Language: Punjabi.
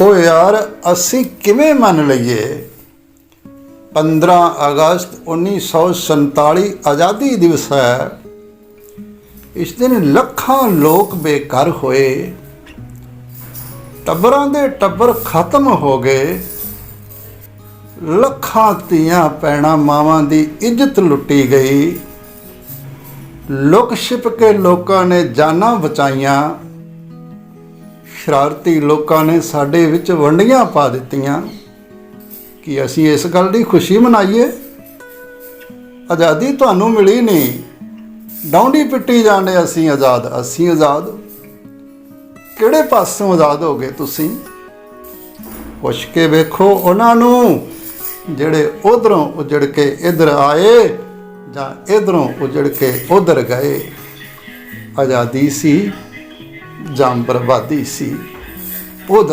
ਉਹ ਯਾਰ, ਅਸੀਂ ਕਿਵੇਂ ਮੰਨ ਲਈਏ? 15 ਅਗਸਤ 1947 ਆਜ਼ਾਦੀ ਦਿਵਸ ਹੈ। ਇਸ ਦਿਨ ਲੱਖਾਂ ਲੋਕ ਬੇਘਰ ਹੋਏ। ਟੱਬਰਾਂ ਦੇ ਟੱਬਰ ਖਤਮ ਹੋ ਗਏ। ਲੱਖਾਂ ਧੀਆਂ ਪੈਣਾ ਮਾਵਾਂ ਦੀ ਇੱਜ਼ਤ ਲੁੱਟੀ ਗਈ। ਲੁਕ ਛਿਪ ਕੇ ਲੋਕਾਂ ਨੇ ਜਾਨਾਂ ਬਚਾਈਆਂ। ਸ਼ਰਾਰਤੀ ਲੋਕਾਂ ਨੇ ਸਾਡੇ ਵਿੱਚ ਵੰਡੀਆਂ ਪਾ ਦਿੱਤੀਆਂ ਕਿ ਅਸੀਂ ਇਸ ਗੱਲ ਦੀ ਖੁਸ਼ੀ ਮਨਾਈਏ। ਆਜ਼ਾਦੀ ਤੁਹਾਨੂੰ ਮਿਲੀ ਨਹੀਂ। ਡੌਂਡੀ ਪਿੱਟੀ ਜਾਂਦੇ ਅਸੀਂ ਆਜ਼ਾਦ ਅਸੀਂ ਆਜ਼ਾਦ। ਕਿਹੜੇ ਪਾਸੋਂ ਆਜ਼ਾਦ ਹੋ ਗਏ ਤੁਸੀਂ? ਪੁੱਛ ਕੇ ਵੇਖੋ ਉਹਨਾਂ ਨੂੰ, ਜਿਹੜੇ ਉਧਰੋਂ ਉਜੜ ਕੇ ਇੱਧਰ ਆਏ ਜਾਂ ਇਧਰੋਂ ਉਜੜ ਕੇ ਉਧਰ ਗਏ। ਆਜ਼ਾਦੀ ਸੀ ਜਾਂ ਬਰਬਾਦੀ ਸੀ। ਉਹ ਦੱਸੋ